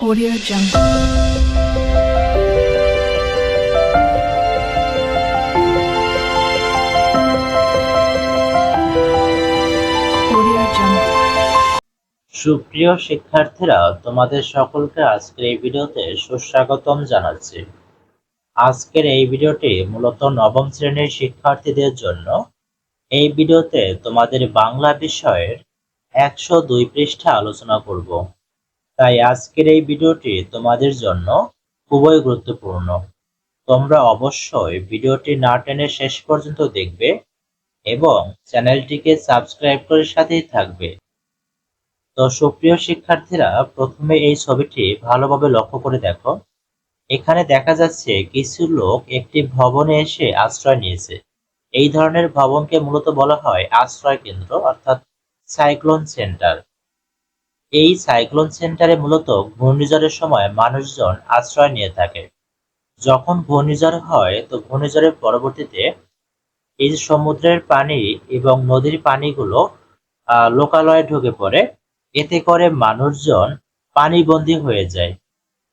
Audio Jungle. সুপ্রিয় শিক্ষার্থীরা, তোমাদের সকলকে আজকের এই ভিডিওতে সুস্বাগতম জানাচ্ছি। আজকের এই ভিডিওটি মূলত নবম শ্রেণির শিক্ষার্থীদের জন্য। এই ভিডিওতে তোমাদের বাংলা বিষয়ের একশো দুই পৃষ্ঠা আলোচনা করব। তাই আজকের এই ভিডিওটি তোমাদের জন্য খুবই গুরুত্বপূর্ণ। তোমরা অবশ্যই ভিডিওটি না টেনে শেষ পর্যন্ত দেখবে এবং চ্যানেলটিকে সাবস্ক্রাইব করে সাথেই থাকবে। তো সুপ্রিয় শিক্ষার্থীরা, প্রথমে এই ছবিটি ভালোভাবে লক্ষ্য করে দেখো। এখানে দেখা যাচ্ছে কিছু লোক একটি ভবনে এসে আশ্রয় নিয়েছে। এই ধরনের ভবনকে মূলত বলা হয় আশ্রয় কেন্দ্র, অর্থাৎ সাইক্লোন সেন্টার। এই সাইক্লোন সেন্টারে মূলত ঘূর্ণিঝড়ের সময় মানুষজন আশ্রয় নিয়ে থাকে। যখন ঘূর্ণিঝড় হয়, তো ঘূর্ণিঝড়ের পরবর্তীতে এই যে সমুদ্রের পানি এবং নদীর পানিগুলো লোকালয়ে ঢুকে পড়ে। এতে করে মানুষজন পানিবন্দী হয়ে যায়।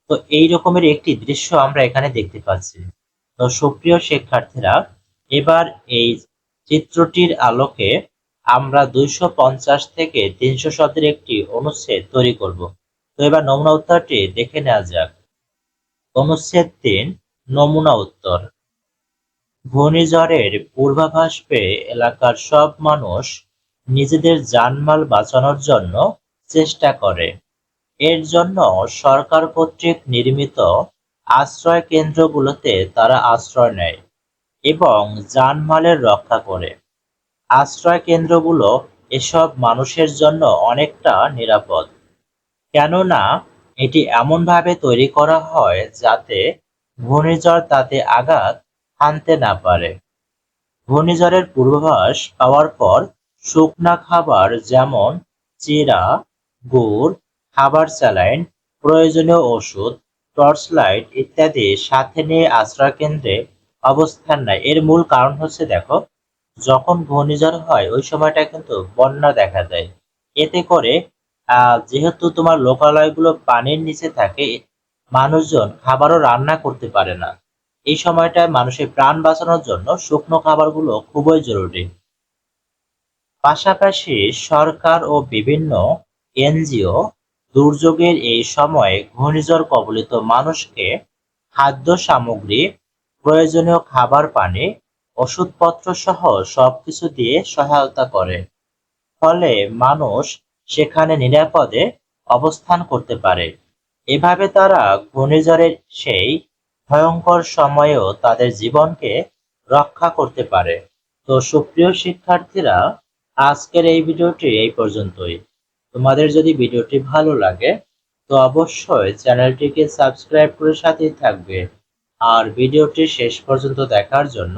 তো এই রকমের একটি দৃশ্য আমরা এখানে দেখতে পাচ্ছি। তো সুপ্রিয় শিক্ষার্থীরা, এবার এই চিত্রটির আলোকে আমরা দুইশো পঞ্চাশ থেকে তিনশো শব্দের একটি অনুচ্ছেদ তৈরি করব। তো এবার নমুনা উত্তরটি দেখে নেওয়া যাক। অনুচ্ছেদ তিন, নমুনা উত্তর। ঘূর্ণিঝড়ের পূর্বাভাস পেয়ে এলাকার সব মানুষ নিজেদের জানমাল বাঁচানোর জন্য চেষ্টা করে। এর জন্য সরকার কর্তৃক নির্মিত আশ্রয় কেন্দ্রগুলোতে তারা আশ্রয় নেয় এবং জানমালের রক্ষা করে। আশ্রয় কেন্দ্রগুলো এসব মানুষের জন্য অনেকটা নিরাপদ। কেননা, এটি এমনভাবে তৈরি করা হয় যাতে ঘূর্ণিঝড় তাতে আঘাত হানতে না পারে। ঘূর্ণিঝড়ের পূর্বাভাস পাওয়ার পর শুকনা খাবার যেমন চিরা, গুড়, খাবার স্যালাইন, প্রয়োজনীয় ওষুধ, টর্চ লাইট ইত্যাদি সাথে নিয়ে আশ্রয় কেন্দ্রে অবস্থান নেয়। এর মূল কারণ হচ্ছে, দেখো যখন ঘূর্ণিঝড় হয়, ওই সময়টা কিন্তু বন্যা দেখা দেয়। এতে করে যেহেতু তোমার লোকালয়গুলো পানির নিচে থাকে, মানুষজন খাবারও রান্না করতে পারে না। এই সময়টায় মানুষের প্রাণ বাঁচানোর জন্য শুকনো খাবারগুলো খুবই জরুরি। পাশাপাশি সরকার ও বিভিন্ন এনজিও দুর্যোগের এই সময়ে ঘূর্ণিঝড় কবলিত মানুষকে খাদ্য সামগ্রী, প্রয়োজনীয় খাবার পানি ওষুধপত্র সহ সবকিছু দিয়ে সহায়তা করে। ফলে মানুষ সেখানে নিরাপদে অবস্থান করতে পারে। এভাবে তারা ঘূর্ণিঝড়ের সেই ভয়ঙ্কর সময়েও তাদের জীবনকে রক্ষা করতে পারে। তো সুপ্রিয় শিক্ষার্থীরা, আজকের এই ভিডিওটি এই পর্যন্তই। তোমাদের যদি ভিডিওটি ভালো লাগে, তো অবশ্যই চ্যানেলটিকে সাবস্ক্রাইব করে সাথেই থাকবে। আর ভিডিওটি শেষ পর্যন্ত দেখার জন্য